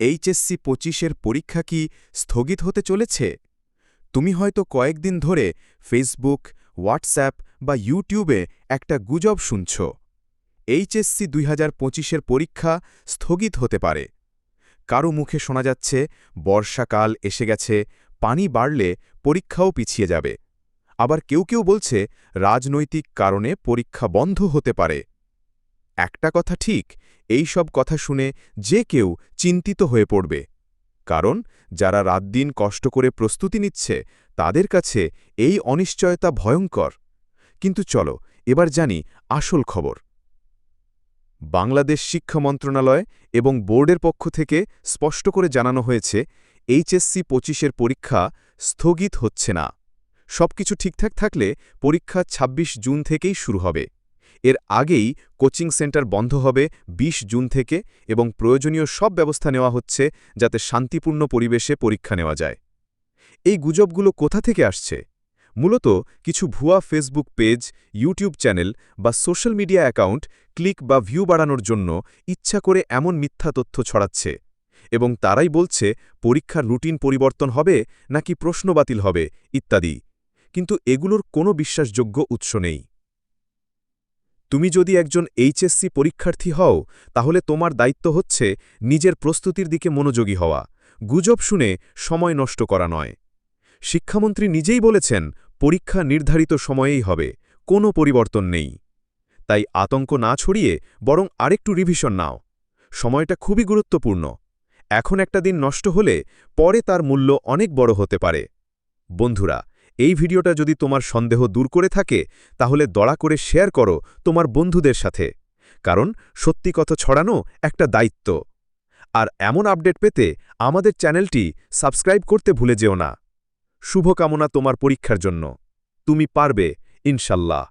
HSC পঁচিশের পরীক্ষা কি স্থগিত হতে চলেছে? তুমি হয়তো কয়েকদিন ধরে ফেসবুক, হোয়াটসঅ্যাপ বা ইউটিউবে একটা গুজব শুনছ। এইচএসসি দুই হাজার পঁচিশের পরীক্ষা স্থগিত হতে পারে। কারও মুখে শোনা যাচ্ছে, বর্ষাকাল এসে গেছে, পানি বাড়লে পরীক্ষাও পিছিয়ে যাবে। আবার কেউ কেউ বলছে, রাজনৈতিক কারণে পরীক্ষা বন্ধ হতে পারে। একটা কথা ঠিক, এই সব কথা শুনে যে কেউ চিন্তিত হয়ে পড়বে। কারণ যারা রাতদিন কষ্ট করে প্রস্তুতি নিচ্ছে, তাদের কাছে এই অনিশ্চয়তা ভয়ঙ্কর। কিন্তু চলো, এবার জানি আসল খবর। বাংলাদেশ শিক্ষা মন্ত্রণালয় এবং বোর্ডের পক্ষ থেকে স্পষ্ট করে জানানো হয়েছে, এইচএসসি পঁচিশের পরীক্ষা স্থগিত হচ্ছে না। সবকিছু ঠিকঠাক থাকলে পরীক্ষা ২৬ জুন থেকেই শুরু হবে। এর আগেই কোচিং সেন্টার বন্ধ হবে ২০ জুন থেকে এবং প্রয়োজনীয় সব ব্যবস্থা নেওয়া হচ্ছে যাতে শান্তিপূর্ণ পরিবেশে পরীক্ষা নেওয়া যায়। এই গুজবগুলো কোথা থেকে আসছে? মূলত কিছু ভুয়া ফেসবুক পেজ, ইউটিউব চ্যানেল বা সোশ্যাল মিডিয়া অ্যাকাউন্ট ক্লিক বা ভিউ বাড়ানোর জন্য ইচ্ছা করে এমন মিথ্যা তথ্য ছড়াচ্ছে এবং তারাই বলছে পরীক্ষার রুটিন পরিবর্তন হবে নাকি প্রশ্ন বাতিল হবে, ইত্যাদি। কিন্তু এগুলোর কোনো বিশ্বাসযোগ্য উৎস নেই। তুমি যদি একজন এইচএসসি পরীক্ষার্থী হও, তাহলে তোমার দায়িত্ব হচ্ছে নিজের প্রস্তুতির দিকে মনোযোগী হওয়া। গুজব শুনে সময় নষ্ট করা নয়। শিক্ষামন্ত্রী নিজেই বলেছেন, পরীক্ষা নির্ধারিত সময়েই হবে, কোনো পরিবর্তন নেই। তাই আতঙ্ক না ছড়িয়ে বরং আরেকটু রিভিশন নাও। সময়টা খুবই গুরুত্বপূর্ণ। এখন একটা দিন নষ্ট হলে পরে তার মূল্য অনেক বড় হতে পারে। বন্ধুরা এই ভিডিওটা যদি তোমার সন্দেহ দূর করে থাকে, তাহলে দড়া করে শেয়ার করো তোমার বন্ধুদের সাথে। কারণ সত্যি কথা ছড়ানো একটা দায়িত্ব। আর এমন আপডেট পেতে আমাদের চ্যানেলটি সাবস্ক্রাইব করতে ভুলে যেও না। শুভকামনা তোমার পরীক্ষার জন্য। তুমি পারবে, ইনশাল্লাহ।